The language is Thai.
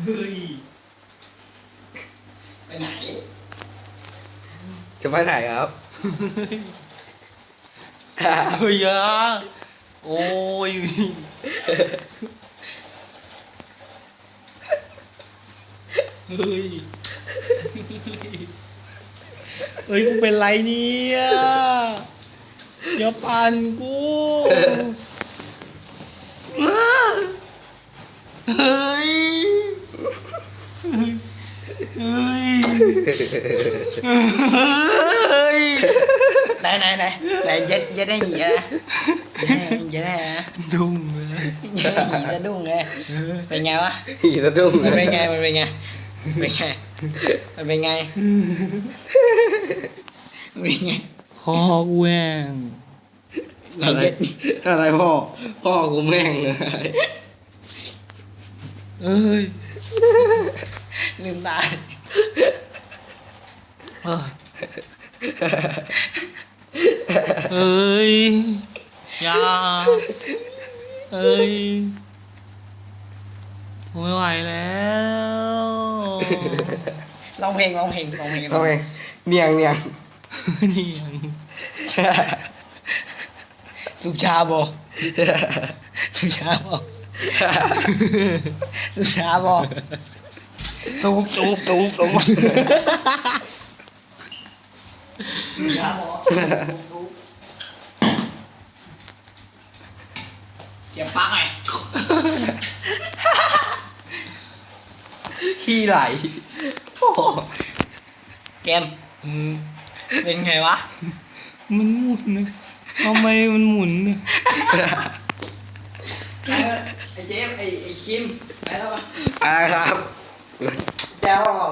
เฮ้ยไปไหนจะไปไหนครับ เฮ้ยอะโอ้ยเฮ้ยเฮ้ยกูเป็นไรเนี่ยอย่าปั่นกูเฮ้ย ไงเป็นไงมันเป็นไงมันเป็นไงคอกูแห้งอะไรอะไรพ่อพ่อกูแม่งเลย เอ้ย ลืมตาเอ้ยเอ้ยอยาเอ้ยผมไม่ไหวแล้วร้องเพลงร้องเพลงร้องเพลงทำไมเนียงเนียงนี่ยังสุบชาบอสุบชาบอ สุบชาบอสูบสูบสูบสูบสุบชาบอสูบสูบเสียบปลั๊กไงขี้ไหลพ่อเกมอืมเป็นไงวะ มันหมุนนะทำไมมันหมุนเนี่ย ไอ้เจฟไอ้ไอ้คิมไปแล้วป่ะอ่าครับ แจ้วเอก